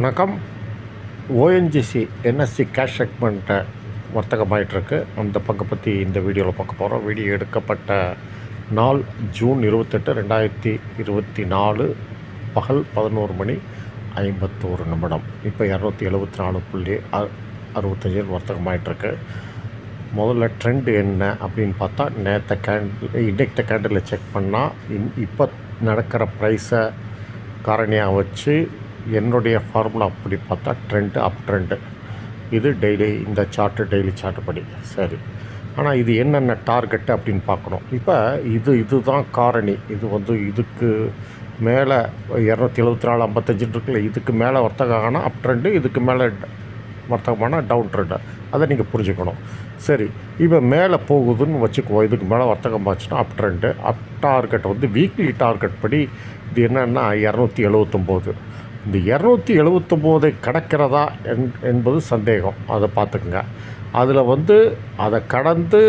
வணக்கம். ONGC NSC cash செக்மெண்ட்டை வர்த்தகமாயிட்ருக்கு அந்த பங்கு பற்றி இந்த வீடியோவில் பார்க்க போகிறோம் வீடியோ எடுக்கப்பட்ட நாள் ஜூன் இருபத்தெட்டு ரெண்டாயிரத்தி இருபத்தி நாலு பகல் பதினோரு மணி ஐம்பத்தோரு நிமிடம். இப்போ இரநூத்தி எழுபத்தி நாலு புள்ளி அ அறுபத்தஞ்சில் வர்த்தகமாயிட்டிருக்கு. முதல்ல ட்ரெண்ட் என்ன அப்படின்னு பார்த்தா நேற்ற கேண்டில் இன்றைக்கு கேண்டில் செக் பண்ணால் இன் இப்போ நடக்கிற ப்ரைஸை காரணியாக வச்சு என்னுடைய ஃபார்முலா அப்படி பார்த்தா ட்ரெண்டு அப் ட்ரெண்டு இது டெய்லி இந்த சார்ட்டு டெய்லி சார்ட்டு படி. சரி. ஆனால் இது என்னென்ன டார்கெட்டு அப்படின்னு பார்க்கணும். இப்போ இது இதுதான் காரணி. இது வந்து இதுக்கு மேலே இரநூத்தி எழுபத்தி நாலு ஐம்பத்தஞ்சுன்னு இருக்குல்ல இதுக்கு மேலே வர்த்தகம் ஆனால் அப் ட்ரெண்டு இதுக்கு மேலே வர்த்தகமான டவுன் ட்ரெண்டு அதை நீங்கள் புரிஞ்சுக்கணும். சரி. இப்போ மேலே போகுதுன்னு வச்சுக்குவோம் இதுக்கு மேலே வர்த்தகம் ஆச்சுன்னா அப் ட்ரெண்டு அப் டார்கெட் வந்து வீக்லி டார்கெட் படி இது என்னென்னா இரநூத்தி எழுவத்தொம்போது. இந்த இரநூத்தி எழுபத்தொம்போதை கடக்கிறதா என் என்பது சந்தேகம். அதை பார்த்துக்குங்க. அதில் வந்து அதை கடந்து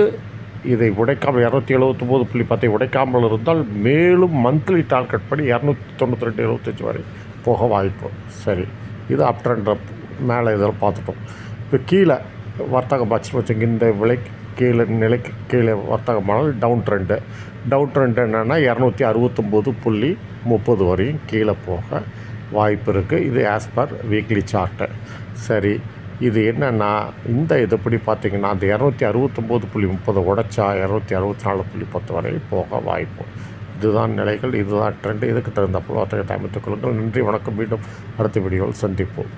இதை உடைக்காமல் இரநூத்தி எழுவத்தொம்போது புள்ளி பத்தை உடைக்காமல் இருந்தால் மேலும் மந்த்லி டார்கெட் படி இரநூத்தி தொண்ணூற்றி ரெண்டு எழுபத்தஞ்சி வரை போக வாய்ப்பு. சரி இது அப் ட்ரெண்ட் மேலே இதெல்லாம் பார்த்துட்டோம் இப்போ கீழே வர்த்தகம் ஆச்சு வச்சுங்க. இந்த விலைக்கு கீழே நிலைக்கு கீழே வர்த்தகமானது டவுன் ட்ரெண்டு டவுன் ட்ரெண்ட் என்னென்னா இரநூத்தி அறுபத்தொம்போது புள்ளி முப்பது வரையும் கீழே போக வாய்ப்பு இருக்குது இது ஆஸ் பர் வீக்லி சார்ட்டு சரி இது என்னென்னா இந்த இதுபடி பார்த்தீங்கன்னா அந்த இரநூத்தி அறுபத்தொம்போது புள்ளி முப்பது உடைச்சா இரநூத்தி அறுபத்தி நாலு புள்ளி பத்து வரை போக வாய்ப்பு. இதுதான் நிலைகள் இதுதான் ட்ரெண்டு இதுக்கு தகுந்த போல் வர்த்தகத்தை அமைத்துக் கொள்ளுங்கள் நன்றி வணக்கம். மீண்டும் அடுத்த வீடியோவில் சந்திப்போம்.